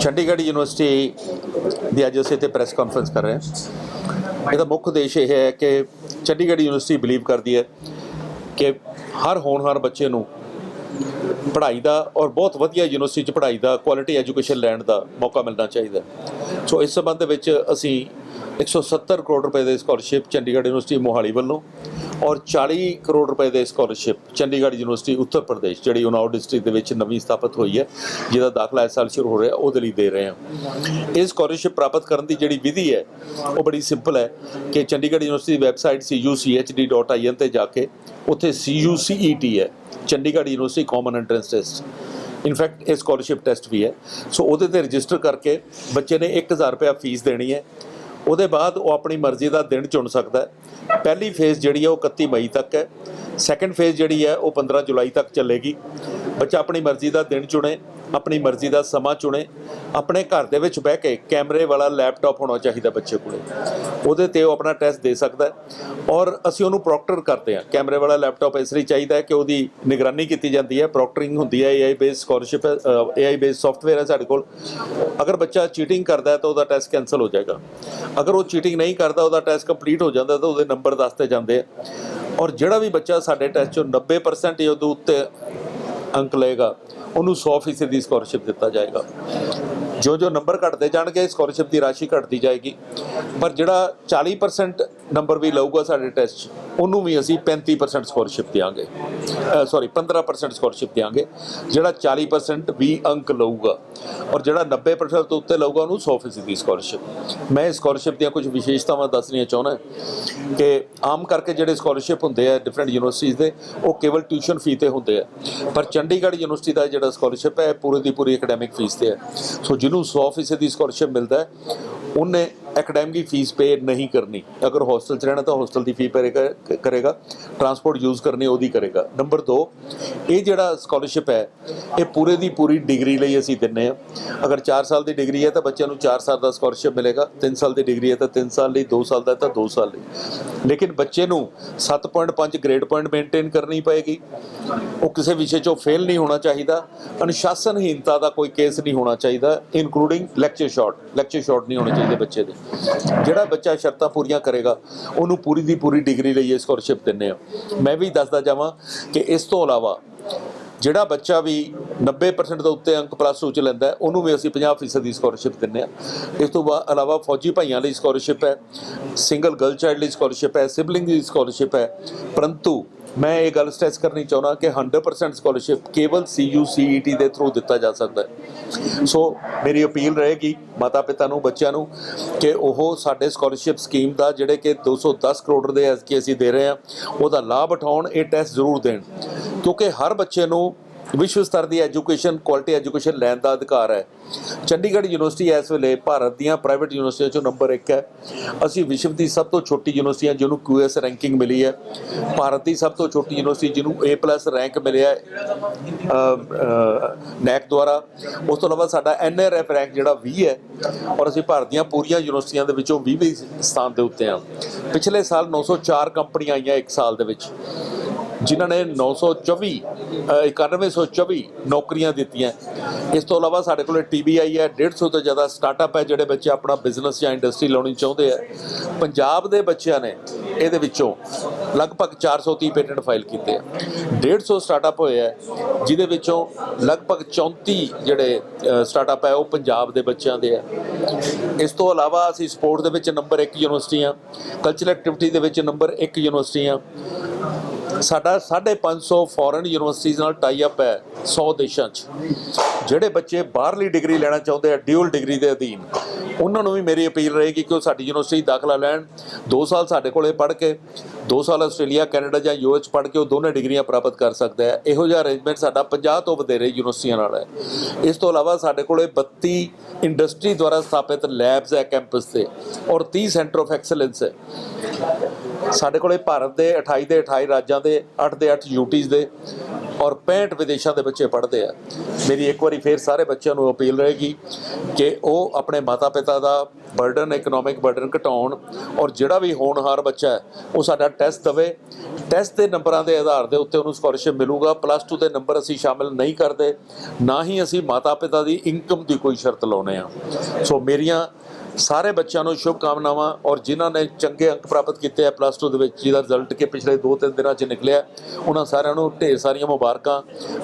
Chandigarh university ਦੀ ਅੱਜ ਅਸੀਂ ਇੱਥੇ ਪ੍ਰੈਸ ਕਾਨਫਰੰਸ ਕਰ ਰਹੇ ਹਾਂ। ਇਹਦਾ ਮੁੱਖ ਉਦੇਸ਼ ਇਹ ਹੈ ਕਿ ਚੰਡੀਗੜ੍ਹ ਯੂਨੀਵਰਸਿਟੀ ਬਿਲੀਵ ਕਰਦੀ ਹੈ ਕਿ ਹਰ ਹੋਣਹਾਰ ਬੱਚੇ ਨੂੰ ਪੜ੍ਹਾਈ ਦਾ ਔਰ ਬਹੁਤ ਵਧੀਆ ਯੂਨੀਵਰਸਿਟੀ 'ਚ ਪੜ੍ਹਾਈ ਦਾ ਕੁਆਲਿਟੀ ਐਜੂਕੇਸ਼ਨ ਲੈਣ ਦਾ ਮੌਕਾ ਮਿਲਣਾ ਚਾਹੀਦਾ ਸੋ ਇਸ ਸੰਬੰਧ ਵਿੱਚ ਅਸੀਂ 170 ਕਰੋੜ ਰੁਪਏ ਦੇ ਸਕਾਲਰਸ਼ਿਪ ਚੰਡੀਗੜ੍ਹ ਯੂਨੀਵਰਸਿਟੀ ਮੋਹਾਲੀ ਵੱਲੋਂ ਔਰ 40 ਕਰੋੜ ਰੁਪਏ ਦੇ ਸਕਾਲਰਸ਼ਿਪ ਚੰਡੀਗੜ੍ਹ ਯੂਨੀਵਰਸਿਟੀ ਉੱਤਰ ਪ੍ਰਦੇਸ਼, ਜਿਹੜੀ ਉਨਾਓ ਡਿਸਟ੍ਰਿਕਟ ਦੇ ਵਿੱਚ ਨਵੀਂ ਸਥਾਪਿਤ ਹੋਈ ਹੈ, ਜਿਹਦਾ ਦਾਖਲਾ ਇਸ ਸਾਲ ਸ਼ੁਰੂ ਹੋ ਰਿਹਾ, ਉਹਦੇ ਲਈ ਦੇ ਰਹੇ ਹਾਂ। ਇਹ ਸਕਾਲਰਸ਼ਿਪ ਪ੍ਰਾਪਤ ਕਰਨ ਦੀ ਜਿਹੜੀ ਵਿਧੀ ਹੈ, ਉਹ ਬੜੀ ਸਿੰਪਲ ਹੈ ਕਿ ਚੰਡੀਗੜ੍ਹ ਯੂਨੀਵਰਸਿਟੀ ਦੀ ਵੈਬਸਾਈਟ cuchd.in ਤੇ ਜਾ ਕੇ ਉੱਥੇ CUCET ਹੈ, Chandigarh university common entrance test in fact ਇਹ ਸਕਾਲਰਸ਼ਿਪ ਟੈਸਟ ਵੀ ਹੈ। ਸੋ ਉਹਦੇ ਤੇ ਰਜਿਸਟਰ ਕਰਕੇ ਬੱਚੇ ਨੇ 1000 ਰੁਪਏ ਫੀਸ ਦੇਣੀ ਹੈ। ਉਹਦੇ ਬਾਅਦ ਉਹ ਆਪਣੀ ਮਰਜ਼ੀ ਦਾ ਦਿਨ ਚੁਣ ਸਕਦਾ ਹੈ। ਪਹਿਲੀ ਫੇਜ਼ ਜਿਹੜੀ ਹੈ ਉਹ 31 ਮਈ ਤੱਕ ਹੈ। ਸੈਕੰਡ ਫੇਜ਼ ਜਿਹੜੀ ਹੈ ਉਹ 15 ਜੁਲਾਈ ਤੱਕ ਚੱਲੇਗੀ। ਬੱਚਾ ਆਪਣੀ ਮਰਜ਼ੀ ਦਾ ਦਿਨ ਚੁਣੇ, ਆਪਣੀ ਮਰਜ਼ੀ ਦਾ ਸਮਾਂ ਚੁਣੇ, ਆਪਣੇ ਘਰ ਦੇ ਵਿੱਚ ਬਹਿ ਕੇ ਕੈਮਰੇ ਵਾਲਾ ਲੈਪਟਾਪ ਹੋਣਾ ਚਾਹੀਦਾ ਬੱਚੇ ਕੋਲੇ। ਉਹਦੇ ਤੇ ਉਹ ਆਪਣਾ ਟੈਸਟ ਦੇ ਸਕਦਾ ਔਰ ਅਸੀਂ ਉਹਨੂੰ ਪ੍ਰੋਕਟਰ ਕਰਦੇ ਹਾਂ। ਕੈਮਰੇ ਵਾਲਾ ਲੈਪਟਾਪ ਇਸ ਲਈ ਚਾਹੀਦਾ ਹੈ ਕਿ ਉਹਦੀ ਨਿਗਰਾਨੀ ਕੀਤੀ ਜਾਂਦੀ ਹੈ। ਪ੍ਰੋਕਟਰਿੰਗ ਹੁੰਦੀ ਹੈ AI ਬੇਸ ਸਕਾਲਰਸ਼ਿਪ ਹੈ AI ਬੇਸ ਸੌਫਟਵੇਅਰ ਹੈ ਸਾਡੇ ਕੋਲ। ਅਗਰ ਬੱਚਾ ਚੀਟਿੰਗ ਕਰਦਾ ਹੈ ਤਾਂ ਉਹਦਾ ਟੈਸਟ ਕੈਨਸਲ ਹੋ ਜਾਏਗਾ। ਅਗਰ ਉਹ ਚੀਟਿੰਗ ਨਹੀਂ ਕਰਦਾ, ਉਹਦਾ ਟੈਸਟ ਕੰਪਲੀਟ ਹੋ ਜਾਂਦਾ ਤਾਂ ਉਹਦੇ ਨੰਬਰ ਦੱਸਦੇ ਜਾਂਦੇ ਆ। ਔਰ ਜਿਹੜਾ ਵੀ ਬੱਚਾ ਸਾਡੇ ਟੈਸਟ ਚੋਂ 90% ਜਾਂ ਉਹਦੇ ਉੱਤੇ ਅੰਕ ਲਏਗਾ, ਉਹਨੂੰ 100% ਦੀ ਸਕਾਲਰਸ਼ਿਪ ਦਿੱਤਾ ਜਾਏਗਾ। ਜੋ ਜੋ ਨੰਬਰ ਘਟਦੇ ਜਾਣਗੇ ਸਕਾਲਰਸ਼ਿਪ ਦੀ ਰਾਸ਼ੀ ਘਟਦੀ ਜਾਏਗੀ। ਪਰ ਜਿਹੜਾ 40% ਨੰਬਰ ਵੀ ਲਊਗਾ ਸਾਡੇ ਟੈਸਟ 'ਚ, ਉਹਨੂੰ ਵੀ ਅਸੀਂ 35% ਸਕਾਲਰਸ਼ਿਪ ਦੇਵਾਂਗੇ ਸੌਰੀ 15% ਸਕਾਲਰਸ਼ਿਪ ਦੇਵਾਂਗੇ ਜਿਹੜਾ 40% ਵੀ ਅੰਕ ਲਊਗਾ ਔਰ ਜਿਹੜਾ 90% ਤੋਂ ਉੱਤੇ ਲਊਗਾ, ਉਹਨੂੰ 100% ਦੀ ਸਕਾਲਰਸ਼ਿਪ ਮੈਂ ਸਕਾਲਰਸ਼ਿਪ ਦੀਆਂ ਕੁਝ ਵਿਸ਼ੇਸ਼ਤਾਵਾਂ ਦੱਸਣੀਆਂ ਚਾਹੁੰਦਾ ਕਿ ਆਮ ਕਰਕੇ ਜਿਹੜੇ ਸਕਾਲਰਸ਼ਿਪ ਹੁੰਦੇ ਆ ਡਿਫਰੈਂਟ ਯੂਨੀਵਰਸਿਟੀਜ਼ ਦੇ, ਉਹ ਕੇਵਲ ਟਿਊਸ਼ਨ ਫੀ ਤੇ ਹੁੰਦੇ ਆ। ਪਰ ਚੰਡੀਗੜ੍ਹ ਯੂਨੀਵਰਸਿਟੀ ਦਾ ਜਿਹੜਾ ਸਕਾਲਰਸ਼ਿਪ ਹੈ ਪੂਰੀ ਦੀ ਪੂਰੀ ਐਕੈਡੈਮਿਕ ਫੀਸ ਤੇ ਹੈ। ਸੋ ਜਿਹਨੂੰ 100% ਸਕਾਲਰਸ਼ਿਪ ਮਿਲਦਾ ਹੈ। ਉਹਨੇ ਐਕੈਡੈਮਿਕ ਫੀਸ ਪੇ ਨਹੀਂ ਕਰਨੀ ਅਗਰ ਹੋਸਟਲ 'ਚ ਰਹਿਣਾ ਤਾਂ ਹੋਸਟਲ ਦੀ ਫੀ ਪੇ ਕਰੇਗਾ ਟਰਾਂਸਪੋਰਟ ਯੂਜ਼ ਕਰਨੀ ਉਹਦੀ ਕਰੇਗਾ ਨੰਬਰ 2 ਇਹ ਜਿਹੜਾ ਸਕਾਲਰਸ਼ਿਪ ਹੈ ਇਹ ਪੂਰੇ ਦੀ ਪੂਰੀ ਡਿਗਰੀ ਲਈ ਅਸੀਂ ਦਿੰਨੇ ਆ ਅਗਰ 4 ਸਾਲ ਦੀ ਡਿਗਰੀ ਹੈ ਤਾਂ ਬੱਚਿਆਂ ਨੂੰ 4 ਸਾਲ ਦਾ ਸਕਾਲਰਸ਼ਿਪ ਮਿਲੇਗਾ 3 ਸਾਲ ਦੀ ਡਿਗਰੀ ਹੈ ਤਾਂ 3 ਸਾਲ ਲਈ 2 ਸਾਲ ਦਾ ਤਾਂ 2 ਸਾਲ ਲਈ ਲੇਕਿਨ ਬੱਚੇ ਨੂੰ 7.5 ਗ੍ਰੇਡ ਪੁਆਇੰਟ ਮੇਨਟੇਨ ਕਰਨੀ ਪਏਗੀ ਉਹ ਕਿਸੇ ਵਿਸ਼ੇ 'ਚੋਂ ਫੇਲ ਨਹੀਂ ਹੋਣਾ ਚਾਹੀਦਾ ਅਨੁਸ਼ਾਸਨਹੀਨਤਾ ਦਾ ਕੋਈ ਕੇਸ ਨਹੀਂ ਹੋਣਾ ਚਾਹੀਦਾ including lecture shot lecture shot ਨਹੀਂ ਹੋਣੇ ਚਾਹੀਦੇ ਬੱਚੇ ਦੇ ਜਿਹੜਾ ਬੱਚਾ ਸ਼ਰਤਾਂ ਪੂਰੀਆਂ ਕਰੇਗਾ, ਉਹਨੂੰ ਪੂਰੀ ਦੀ ਪੂਰੀ ਡਿਗਰੀ ਲਈ ਇਹ ਸਕਾਲਰਸ਼ਿਪ ਦਿੰਨੇ ਆ ਮੈਂ ਵੀ ਦੱਸਦਾ ਜਾਵਾਂ ਕਿ ਇਸ ਤੋਂ ਇਲਾਵਾ ਜਿਹੜਾ ਬੱਚਾ ਵੀ 90% ਤੋਂ ਉੱਤੇ ਅੰਕ ਪਲੱਸ 2 ਚ ਲੈਂਦਾ ਉਹਨੂੰ ਵੀ ਅਸੀਂ 50% ਦੀ ਸਕਾਲਰਸ਼ਿਪ ਦਿੰਨੇ ਆ ਇਸ ਤੋਂ ਬਾ- ਇਲਾਵਾ ਫੌਜੀ ਭਾਈਆਂ ਲਈ ਸਕਾਲਰਸ਼ਿਪ ਹੈ ਸਿੰਗਲ ਗਰਲ ਚਾਈਲਡ ਲਈ ਸਕਾਲਰਸ਼ਿਪ ਹੈ ਸਿਬਲਿੰਗ ਦੀ ਸਕਾਲਰਸ਼ਿਪ ਹੈ, ਪਰੰਤੂ ਮੈਂ ਇਹ ਗੱਲ ਸਟ੍ਰੈਸ ਕਰਨੀ ਚਾਹੁੰਦਾ ਕਿ 100% ਸਕਾਲਰਸ਼ਿਪ ਕੇਵਲ CUCET ਦੇ ਥਰੂ ਦਿੱਤਾ ਜਾ ਸਕਦਾ ਹੈ। ਸੋ ਮੇਰੀ ਅਪੀਲ ਰਹੇਗੀ ਮਾਤਾ ਪਿਤਾ ਨੂੰ, ਬੱਚਿਆਂ ਨੂੰ ਕਿ ਉਹ ਸਾਡੇ ਸਕਾਲਰਸ਼ਿਪ ਸਕੀਮ ਦਾ ਜਿਹੜੇ ਕਿ 210 ਕਰੋੜ ਦੇ ਐਸਕੇ ਅਸੀਂ ਦੇ ਰਹੇ ਹਾਂ, ਉਹਦਾ ਲਾਭ ਉਠਾਉਣ, ਇਹ ਟੈਸਟ ਜ਼ਰੂਰ ਦੇਣ। ਕਿਉਂਕਿ ਹਰ ਬੱਚੇ ਨੂੰ ਵਿਸ਼ਵ ਸਤਰ ਦੀ ਐਜੂਕੇਸ਼ਨ, ਕੁਆਲਿਟੀ ਐਜੂਕੇਸ਼ਨ ਲੈਣ ਦਾ ਅਧਿਕਾਰ ਹੈ। ਚੰਡੀਗੜ੍ਹ ਯੂਨੀਵਰਸਿਟੀ ਇਸ ਵੇਲੇ ਭਾਰਤ ਦੀਆਂ ਪ੍ਰਾਈਵੇਟ ਯੂਨੀਵਰਸਿਟੀਆਂ ਚੋਂ ਨੰਬਰ 1 ਹੈ। ਅਸੀਂ ਵਿਸ਼ਵ ਦੀ ਸਭ ਤੋਂ ਛੋਟੀ ਯੂਨੀਵਰਸਿਟੀ ਹਾਂ ਜਿਹਨੂੰ QS ਰੈਂਕਿੰਗ ਮਿਲੀ ਹੈ, ਭਾਰਤ ਦੀ ਸਭ ਤੋਂ ਛੋਟੀ ਯੂਨੀਵਰਸਿਟੀ ਜਿਹਨੂੰ A+ ਰੈਂਕ ਮਿਲਿਆ ਨੈਕ ਦੁਆਰਾ। ਉਸ ਤੋਂ ਇਲਾਵਾ ਸਾਡਾ NRF ਰੈਂਕ ਜਿਹੜਾ 20 ਹੈ, ਔਰ ਅਸੀਂ ਭਾਰਤ ਦੀਆਂ ਪੂਰੀਆਂ ਯੂਨੀਵਰਸਿਟੀਆਂ ਦੇ ਵਿੱਚੋਂ 20ਵੇਂ ਸਥਾਨ ਦੇ ਉੱਤੇ ਹਾਂ। ਪਿਛਲੇ ਸਾਲ 904 ਕੰਪਨੀਆਂ ਆਈਆਂ ਇੱਕ ਸਾਲ ਦੇ ਵਿੱਚ। ਜਿਨ੍ਹਾਂ ਨੇ 924 ਅ, 9124 ਨੌਕਰੀਆਂ ਦਿੱਤੀਆਂ। ਇਸ ਤੋਂ ਇਲਾਵਾ ਸਾਡੇ ਕੋਲ TBI ਹੈ 150 ਤੋਂ ਜ਼ਿਆਦਾ ਸਟਾਰਟਅਪ ਹੈ ਜਿਹੜੇ ਬੱਚੇ ਆਪਣਾ ਬਿਜ਼ਨਸ ਜਾਂ ਇੰਡਸਟਰੀ ਲਾਉਣੀ ਚਾਹੁੰਦੇ ਆ। ਪੰਜਾਬ ਦੇ ਬੱਚਿਆਂ ਨੇ ਇਹਦੇ ਵਿੱਚੋਂ ਲਗਭਗ 430 ਪੇਟੈਂਟ ਫਾਈਲ ਕੀਤੇ ਆ। 150 ਸਟਾਰਟਅਪ ਹੋਏ ਆ ਜਿਹਦੇ ਵਿੱਚੋਂ ਲਗਭਗ 34 ਜਿਹੜੇ ਸਟਾਰਟਅਪ ਹੈ ਉਹ ਪੰਜਾਬ ਦੇ ਬੱਚਿਆਂ ਦੇ ਆ। ਇਸ ਤੋਂ ਇਲਾਵਾ ਅਸੀਂ ਸਪੋਰਟ ਦੇ ਵਿੱਚ ਨੰਬਰ 1 ਯੂਨੀਵਰਸਿਟੀ ਆ ਕਲਚਰਲ ਐਕਟੀਵਿਟੀ ਦੇ ਵਿੱਚ ਨੰਬਰ 1 ਯੂਨੀਵਰਸਿਟੀ ਆ ਸਾਡਾ 550 ਫੋਰਨ ਯੂਨੀਵਰਸਿਟੀਜ਼ ਨਾਲ ਟਾਈ ਅਪ ਹੈ 100 ਦੇਸ਼ਾਂ 'ਚ। ਜਿਹੜੇ ਬੱਚੇ ਬਾਹਰਲੀ ਡਿਗਰੀ ਲੈਣਾ ਚਾਹੁੰਦੇ ਆ ਡਿਊਲ ਡਿਗਰੀ ਦੇ ਅਧੀਨ, ਉਹਨਾਂ ਨੂੰ ਵੀ ਮੇਰੀ ਅਪੀਲ ਰਹੇਗੀ ਕਿ ਉਹ ਸਾਡੀ ਯੂਨੀਵਰਸਿਟੀ ਦਾਖਲਾ ਲੈਣ। 2 ਸਾਲ ਸਾਡੇ ਕੋਲੇ ਪੜ੍ਹ ਕੇ 2 ਸਾਲ ਆਸਟ੍ਰੇਲੀਆ, ਕੈਨੇਡਾ ਜਾਂ ਯੂਐਸ 'ਚ ਪੜ੍ਹ ਕੇ ਉਹ ਦੋਨੇ ਡਿਗਰੀਆਂ ਪ੍ਰਾਪਤ ਕਰ ਸਕਦਾ ਹੈ। ਇਹੋ ਜਿਹਾ ਅਰੇਂਜਮੈਂਟ ਸਾਡਾ 50 ਤੋਂ ਵਧੇਰੇ ਯੂਨੀਵਰਸਿਟੀਆਂ ਨਾਲ ਹੈ। ਇਸ ਤੋਂ ਇਲਾਵਾ ਸਾਡੇ ਕੋਲੇ 32 ਇੰਡਸਟਰੀ ਦੁਆਰਾ ਸਥਾਪਿਤ ਲੈਬਸ ਹੈ ਕੈਂਪਸ ਤੇ ਔਰ 30 ਸੈਂਟਰ ਆਫ ਐਕਸਲੈਂਸ ਹੈ। ਸਾਡੇ ਕੋਲੇ ਭਾਰਤ ਦੇ 28 ਦੇ 28 ਰਾਜਾਂ ਦੇ 8 ਦੇ 8 ਯੂਟੀਜ਼ ਦੇ ਔਰ 65 ਵਿਦੇਸ਼ਾਂ ਦੇ ਬੱਚੇ ਪੜ੍ਹਦੇ ਆ। ਮੇਰੀ ਇੱਕ ਵਾਰੀ ਫੇਰ ਸਾਰੇ ਬੱਚਿਆਂ ਨੂੰ ਅਪੀਲ ਰਹੇਗੀ ਕਿ ਉਹ ਆਪਣੇ ਮਾਤਾ-ਪਿਤਾ ਦਾ ਬਰਡਨ ਇਕਨੋਮਿਕ ਬਰਡਨ ਘਟਾਉਣ ਔਰ ਜਿਹੜਾ ਵੀ ਹੋਣਹਾਰ ਬੱਚਾ ਹੈ, ਉਹ ਸਾਡਾ ਟੈਸਟ ਦਵੇ। ਟੈਸਟ ਦੇ ਨੰਬਰਾਂ ਦੇ ਆਧਾਰ ਦੇ ਉੱਤੇ ਉਹਨੂੰ ਸਕਾਲਰਸ਼ਿਪ ਮਿਲੂਗਾ। ਪਲੱਸ 2 ਦੇ ਨੰਬਰ ਅਸੀਂ ਸ਼ਾਮਿਲ ਨਹੀਂ ਕਰਦੇ। ਨਾ ਹੀ ਅਸੀਂ ਮਾਤਾ ਪਿਤਾ ਦੀ ਇਨਕਮ ਦੀ ਕੋਈ ਸ਼ਰਤ ਲਾਉਨੇ ਆ। ਸੋ ਮੇਰੀਆਂ ਸਾਰੇ ਬੱਚਿਆਂ ਨੂੰ ਸ਼ੁਭ ਕਾਮਨਾਵਾਂ ਔਰ ਜਿਨ੍ਹਾਂ ਨੇ ਚੰਗੇ ਅੰਕ ਪ੍ਰਾਪਤ ਕੀਤੇ ਆ ਪਲੱਸ 2 ਦੇ ਵਿੱਚ, ਜਿਹਦਾ ਰਿਜ਼ਲਟ ਕਿ ਪਿਛਲੇ 2-3 ਦਿਨਾਂ 'ਚ ਨਿਕਲਿਆ ਉਹਨਾਂ ਸਾਰਿਆਂ ਨੂੰ ਢੇਰ ਸਾਰੀਆਂ ਮੁਬਾਰਕਾਂ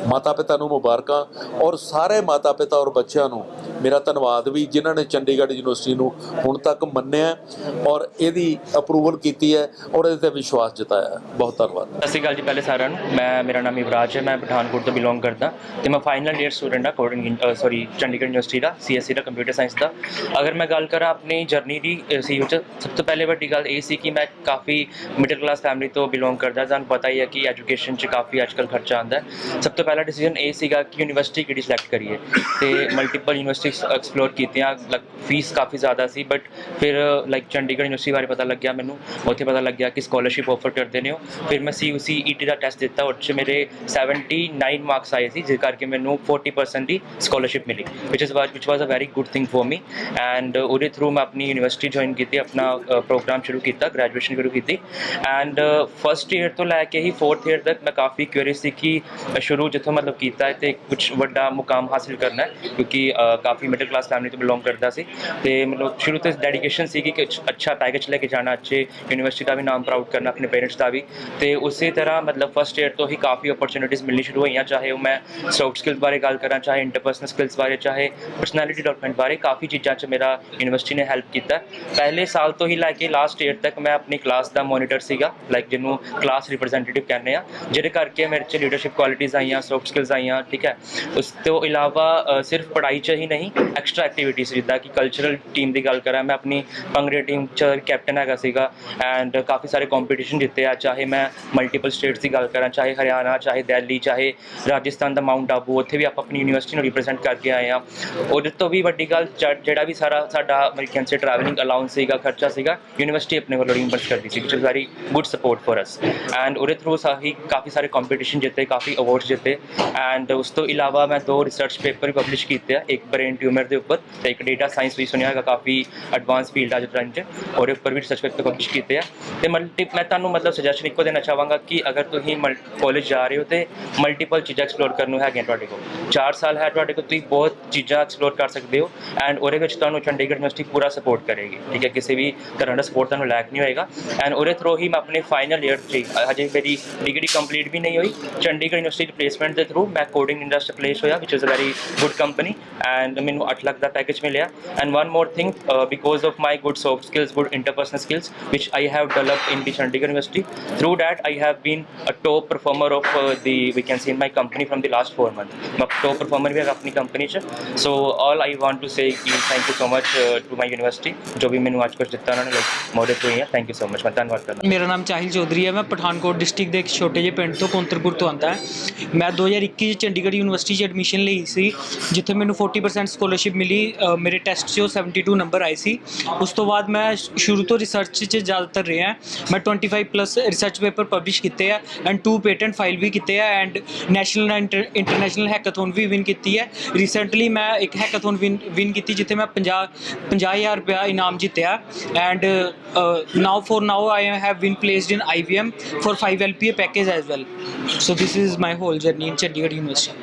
ਮਾਤਾ ਪਿਤਾ ਨੂੰ ਮੁਬਾਰਕਾਂ ਔਰ ਸਾਰੇ ਮਾਤਾ ਪਿਤਾ ਔਰ ਬੱਚਿਆਂ ਨੂੰ ਮੇਰਾ ਧੰਨਵਾਦ ਵੀ ਜਿਨ੍ਹਾਂ ਨੇ ਚੰਡੀਗੜ੍ਹ ਯੂਨੀਵਰਸਿਟੀ ਨੂੰ ਹੁਣ ਤੱਕ ਮੰਨਿਆ ਔਰ ਇਹਦੀ ਅਪਰੂਵਲ ਕੀਤੀ ਹੈ ਔਰ ਇਹਦੇ ਤੇ ਵਿਸ਼ਵਾਸ ਜਤਾਇਆ ਬਹੁਤ ਧੰਨਵਾਦ। ਸਤਿ ਸ਼੍ਰੀ ਅਕਾਲ ਜੀ ਪਹਿਲੇ ਸਾਰਿਆਂ ਨੂੰ। ਮੈਂ, ਮੇਰਾ ਨਾਮ ਯੁਵਰਾਜ ਹੈ, ਮੈਂ ਪਠਾਨਕੋਟ ਤੋਂ ਬਿਲੋਂਗ ਕਰਦਾ ਤੇ ਮੈਂ ਫਾਈਨਲ ਈਅਰ ਸਟੂਡੈਂਟ ਹਾਂ ਕੋਡਿੰਗ ਸੌਰੀ ਚੰਡੀਗੜ੍ਹ ਯੂਨੀਵਰਸਿਟੀ ਦਾ ਸੀਐਸਸੀ ਦਾ ਕੰਪਿਊਟਰ ਸਾਇੰਸ ਦਾ। ਅਗਰ ਮੈਂ ਗੱਲ ਕਰਾਂ ਆਪਣੀ ਜਰਨੀ ਦੀ ਸੀ ਵਿੱਚ, ਸਭ ਤੋਂ ਪਹਿਲੇ ਵੱਡੀ ਗੱਲ ਇਹ ਸੀ ਕਿ ਮੈਂ ਕਾਫੀ ਮਿਡਲ ਕਲਾਸ ਫੈਮਿਲੀ ਤੋਂ ਬਿਲੋਂਗ ਕਰਦਾ। ਤੁਹਾਨੂੰ ਪਤਾ ਹੀ ਹੈ ਕਿ ਐਜੂਕੇਸ਼ਨ 'ਚ ਕਾਫੀ ਅੱਜਕੱਲ ਖਰਚਾ ਆਉਂਦਾ ਸਭ ਤੋਂ ਪਹਿਲਾ ਡਿਸੀਜਨ ਇਹ ਸੀਗਾ ਕਿ ਯੂਨੀਵਰਸਿਟੀ ਕਿਹੜੀ ਸਿਲੈਕਟ ਕਰੀਏ। ਤੇ ਮਲਟੀਪਲ ਯੂਨੀਵਰਸਿਟੀ ਯੂਨੀਵਰਸਿਟੀਜ਼ ਐਕਸਪਲੋਰ ਕੀਤੀਆਂ ਲਾਈਕ ਫੀਸ ਕਾਫੀ ਜ਼ਿਆਦਾ ਸੀ ਬਟ ਫਿਰ ਲਾਈਕ ਚੰਡੀਗੜ੍ਹ ਯੂਨੀਵਰਸਿਟੀ ਬਾਰੇ ਪਤਾ ਲੱਗਿਆ ਮੈਨੂੰ, ਉੱਥੇ ਪਤਾ ਲੱਗਿਆ ਕਿ ਸਕਾਲਰਸ਼ਿਪ ਆਫਰ ਕਰਦੇ ਨੇ ਉਹ। ਫਿਰ ਮੈਂ ਸੀਯੂਸੀ ਈਟੀ ਦਾ ਟੈਸਟ ਦਿੱਤਾ, ਉਹ 'ਚ ਮੇਰੇ 79 ਮਾਰਕਸ ਆਏ ਸੀ, ਜਿਸ ਕਰਕੇ ਮੈਨੂੰ 40% ਦੀ ਸਕਾਲਰਸ਼ਿਪ ਮਿਲੀ which is which was a very good thing for me and ਉਹਦੇ ਥਰੂ ਮੈਂ ਆਪਣੀ ਯੂਨੀਵਰਸਿਟੀ ਜੁਆਇਨ ਕੀਤੀ, ਆਪਣਾ ਪ੍ਰੋਗਰਾਮ ਸ਼ੁਰੂ ਕੀਤਾ ਗ੍ਰੈਜੂਏਸ਼ਨ ਸ਼ੁਰੂ ਕੀਤੀ। ਐਂਡ ਫਸਟ ਈਅਰ ਤੋਂ ਲੈ ਕੇ ਹੀ ਫੋਰਥ ਈਅਰ ਤੱਕ ਮੈਂ ਕਾਫੀ ਕਿਊਰੀਅਸ ਸੀ ਕਿ ਸ਼ੁਰੂ ਜਿੱਥੋਂ ਮਤਲਬ ਕੀਤਾ ਹੈ ਤੇ ਕੁਝ ਵੱਡਾ ਮੁਕਾਮ ਹਾਸਿਲ ਕਰਨਾ ਹੈ, ਕਿਉਂਕਿ ਕਾਫੀ ਕਾਫੀ ਮਿਡਲ ਕਲਾਸ ਫੈਮਿਲੀ ਤੋਂ ਬਿਲੋਂਗ ਕਰਦਾ ਸੀ ਤੇ ਮਤਲਬ ਸ਼ੁਰੂ ਤੋਂ ਡੈਡੀਕੇਸ਼ਨ ਸੀ ਕਿ ਕੁਛ ਅੱਛਾ ਪੈਕੇਜ ਲੈ ਕੇ ਜਾਣਾ, ਅੱਛੇ ਯੂਨੀਵਰਸਿਟੀ ਦਾ ਵੀ ਨਾਮ ਪ੍ਰਾਊਡ ਕਰਨਾ, ਆਪਣੇ ਪੇਰੈਂਟਸ ਦਾ ਵੀ। ਤੇ ਉਸੇ ਤਰ੍ਹਾਂ ਮਤਲਬ ਫਸਟ ਈਅਰ ਤੋਂ ਹੀ ਕਾਫੀ ਓਪਰਚੁਨਿਟੀਜ਼ ਮਿਲਣੀ ਸ਼ੁਰੂ ਹੋਈਆਂ, ਚਾਹੇ ਉਹ ਮੈਂ ਸੌਫਟ ਸਕਿੱਲਸ ਬਾਰੇ ਗੱਲ ਕਰਾਂ, ਚਾਹੇ ਇੰਟਰਪਰਸਨਲ ਸਕਿੱਲਸ ਬਾਰੇ, ਚਾਹੇ ਪਰਸਨੈਲਿਟੀ ਡਿਵੈਲਪਮੈਂਟ ਬਾਰੇ, ਕਾਫੀ ਚੀਜ਼ਾਂ 'ਚ ਮੇਰਾ ਯੂਨੀਵਰਸਿਟੀ ਨੇ ਹੈਲਪ ਕੀਤਾ। ਪਹਿਲੇ ਸਾਲ ਤੋਂ ਹੀ ਲੈ ਕੇ ਲਾਸਟ ਈਅਰ ਤੱਕ ਮੈਂ ਆਪਣੀ ਕਲਾਸ ਦਾ ਮੋਨੀਟਰ ਸੀਗਾ ਲਾਈਕ ਜਿਹਨੂੰ ਕਲਾਸ ਰਿਪਰੈਜ਼ੈਂਟੇਟਿਵ ਕਹਿੰਦੇ ਆ, ਜਿਹਦੇ ਕਰਕੇ ਮੇਰੇ 'ਚ ਲੀਡਰਸ਼ਿਪ ਕੁਆਲਿਟੀਜ਼ ਆਈਆਂ ਸੌਫਟ ਸਕਿੱਲਸ ਆਈਆਂ, ਠੀਕ ਹੈ। ਉਸ ਤੋਂ ਇਲਾਵਾ ਸਿਰਫ ਪੜ੍ਹਾਈ 'ਚ ਹੀ ਨਹੀਂ ਐਕਸਟਰਾ ਐਕਟੀਵਿਟੀਜ਼ ਜਿੱਦਾਂ ਕਿ ਕਲਚਰਲ ਟੀਮ ਦੀ ਗੱਲ ਕਰਾਂ, ਮੈਂ ਆਪਣੀ ਭੰਗੜੇ ਟੀਮ 'ਚ ਕੈਪਟਨ ਹੈਗਾ ਸੀਗਾ ਐਂਡ ਕਾਫੀ ਸਾਰੇ ਕੰਪੀਟੀਸ਼ਨ ਜਿੱਤੇ ਆ, ਚਾਹੇ ਮੈਂ ਮਲਟੀਪਲ ਸਟੇਟਸ ਦੀ ਗੱਲ ਕਰਾਂ, ਚਾਹੇ ਹਰਿਆਣਾ, ਚਾਹੇ ਦਿੱਲੀ, ਚਾਹੇ ਰਾਜਸਥਾਨ ਦਾ ਮਾਊਂਟ ਆਬੂ, ਉੱਥੇ ਵੀ ਆਪਾਂ ਆਪਣੀ ਯੂਨੀਵਰਸਿਟੀ ਨੂੰ ਰਿਪਰੈਜ਼ੈਂਟ ਕਰਕੇ ਆਏ ਆ। ਉਹਦੇ ਤੋਂ ਵੀ ਵੱਡੀ ਗੱਲ ਜ- ਜਿਹੜਾ ਵੀ ਸਾਰਾ ਸਾਡਾ ਅਮਰੀਕਨ ਸੇ ਟਰੈਵਲਿੰਗ ਅਲਾਉਂਸ ਸੀਗਾ, ਖਰਚਾ ਸੀਗਾ ਯੂਨੀਵਰਸਿਟੀ ਆਪਣੇ ਵੱਲੋਂ ਰਿੰਬਰਸ ਕਰਦੀ ਸੀ which is very good support for us and ਉਹਦੇ ਥਰੂ ਸਾਹੀ ਕਾਫੀ ਸਾਰੇ ਕੰਪੀਟੀਸ਼ਨ ਜਿੱਤੇ, ਕਾਫੀ ਅਵਾਰਡਸ ਜਿੱਤੇ। ਐਂਡ ਉਸ ਤੋਂ ਇਲਾਵਾ ਮੈਂ ਦੋ ਰਿਸਰਚ ਪੇਪਰ ਵੀ ਪਬਲਿਸ਼ ਕੀਤੇ ਆ, ਇੱਕ ਬ੍ਰੇਨ ਟਿਊਮਰ ਦੇ ਉੱਪਰ ਤੇ ਇੱਕ ਡੇਟਾ ਸਾਇੰਸ ਵੀ ਸੁਣਿਆ ਹੈਗਾ, ਕਾਫੀ ਐਡਵਾਂਸ ਫੀਲਡ ਆ ਜਿੱਦਾਂ ਚ ਉਹਦੇ ਉੱਪਰ ਵੀ ਰਿਸਰਚ ਪੇਪਰ ਪਬਲਿਸ਼ ਕੀਤੇ ਆ। ਤੇ ਮਲਟੀ ਮੈਂ ਤੁਹਾਨੂੰ ਮਤਲਬ ਸੁਜੈਸ਼ਨ ਇੱਕੋ ਦੇਣਾ ਚਾਹਾਂਗਾ ਕਿ ਅਗਰ ਤੁਸੀਂ ਕਾਲਜ ਜਾ ਰਹੇ ਹੋ ਤੇ ਮਲਟੀਪਲ ਚੀਜ਼ਾਂ ਐਕਸਪਲੋਰ ਕਰਨ ਨੂੰ ਹੈਗੀਆਂ ਤੁਹਾਡੇ ਕੋਲ। 4 ਸਾਲ ਹੈ ਤੁਹਾਡੇ ਕੋਲ, ਤੁਸੀਂ ਬਹੁਤ ਚੀਜ਼ਾਂ ਐਕਸਪਲੋਰ ਕਰ ਸਕਦੇ ਹੋ ਐਂਡ ਉਹਦੇ ਵਿੱਚ ਤੁਹਾਨੂੰ ਚੰਡੀਗੜ੍ਹ ਯੂਨੀਵਰਸਿਟੀ ਪੂਰਾ ਸਪੋਰਟ ਕਰੇਗੀ। ਠੀਕ ਹੈ, ਕਿਸੇ ਵੀ ਤਰ੍ਹਾਂ ਦਾ ਸਪੋਰਟ ਤੁਹਾਨੂੰ ਲੈਕ ਨਹੀਂ ਹੋਏਗਾ। ਐਂਡ ਉਹਦੇ ਥਰੂ ਹੀ ਮੈਂ ਆਪਣੇ ਫਾਈਨਲ ਈਅਰ 'ਚ ਹਜੇ ਮੇਰੀ ਡਿਗਰੀ ਕੰਪਲੀਟ ਵੀ ਨਹੀਂ ਹੋਈ। ਚੰਡੀਗੜ੍ਹ ਯੂਨੀਵਰਸਿਟੀ ਪਲੇਸਮੈਂਟ ਦੇ ਥਰੂ ਮੈਂ ਕੋਡਿੰਗ ਇੰਡਸਟਰੀ ਪਲੇਸ ਹੋਇਆ which is a very good company and ਮੈਨੂੰ 8 ਲੱਖ ਦਾ ਪੈਕੇਜ ਮਿਲਿਆ and one more thing because of my good soft skills good interpersonal skills which I have developed in the Chandigarh University through that I have been a top performer of uh, the we can say in my company from the last four months मैं top performer भी है अपनी company च so all I want to say is thank you so much uh, to my university जो भी मैंने आज कुछ ਦਿੱਤਾ ਉਹਨਾਂ ਨੇ ਲਾਈਕ ਮੋਡਲ ਤੋਂ ਹੀ ਹੈ ਥੈਂਕ ਯੂ ਸੋ ਮਚ ਮੈਂ ਧੰਨਵਾਦ ਕਰਦਾ ਮੇਰਾ ਨਾਮ ਚਾਹਿਲ ਚੌਧਰੀ ਹੈ ਮੈਂ ਪਠਾਨਕੋਟ ਡਿਸਟ੍ਰਿਕਟ ਦੇ ਇੱਕ ਛੋਟੇ ਜਿਹੇ ਪਿੰਡ ਤੋਂ ਕੋਂਤਰਪੁਰ ਤੋਂ ਆਂਦਾ ਹੈ ਮੈਂ 2021 ਚ ਚੰਡੀਗੜ੍ਹ ਯੂਨੀਵਰਸਿਟੀ 'ਚ ਐਡਮਿਸ਼ਨ ਲਈ ਸੀ ਜਿੱਥੇ ਮੈਨੂੰ 40% ਸਕਾਲਰਸ਼ਿਪ ਮਿਲੀ ਅ, ਮੇਰੇ ਟੈਸਟ 'ਚੋਂ 72 ਨੰਬਰ ਆਏ ਸੀ। ਉਸ ਤੋਂ ਬਾਅਦ ਮੈਂ ਸ਼- ਸ਼ੁਰੂ ਤੋਂ ਰਿਸਰਚ 'ਚ ਜ਼ਿਆਦਾਤਰ ਰਿਹਾ। ਮੈਂ 25 ਪਲੱਸ ਰਿਸਰਚ ਪੇਪਰ ਪਬਲਿਸ਼ ਕੀਤੇ ਆ ਐਂਡ ਟੂ ਪੇਟੈਂਟ ਫਾਈਲ ਵੀ ਕੀਤੇ ਆ and national and international hackathon we win ਕੀਤੀ ਹੈ। ਰੀਸੈਂਟਲੀ ਮੈਂ ਇੱਕ ਹੈਕਾਥੋਨ ਵਿਨ ਵਿਨ ਕੀਤੀ ਜਿੱਥੇ ਮੈਂ 50 50000 ਰੁਪਇਆ ਇਨਾਮ ਜਿੱਤਿਆ and now for now I have win placed in IBM for 5 LPA package as well so this is my whole journey in Chandigarh university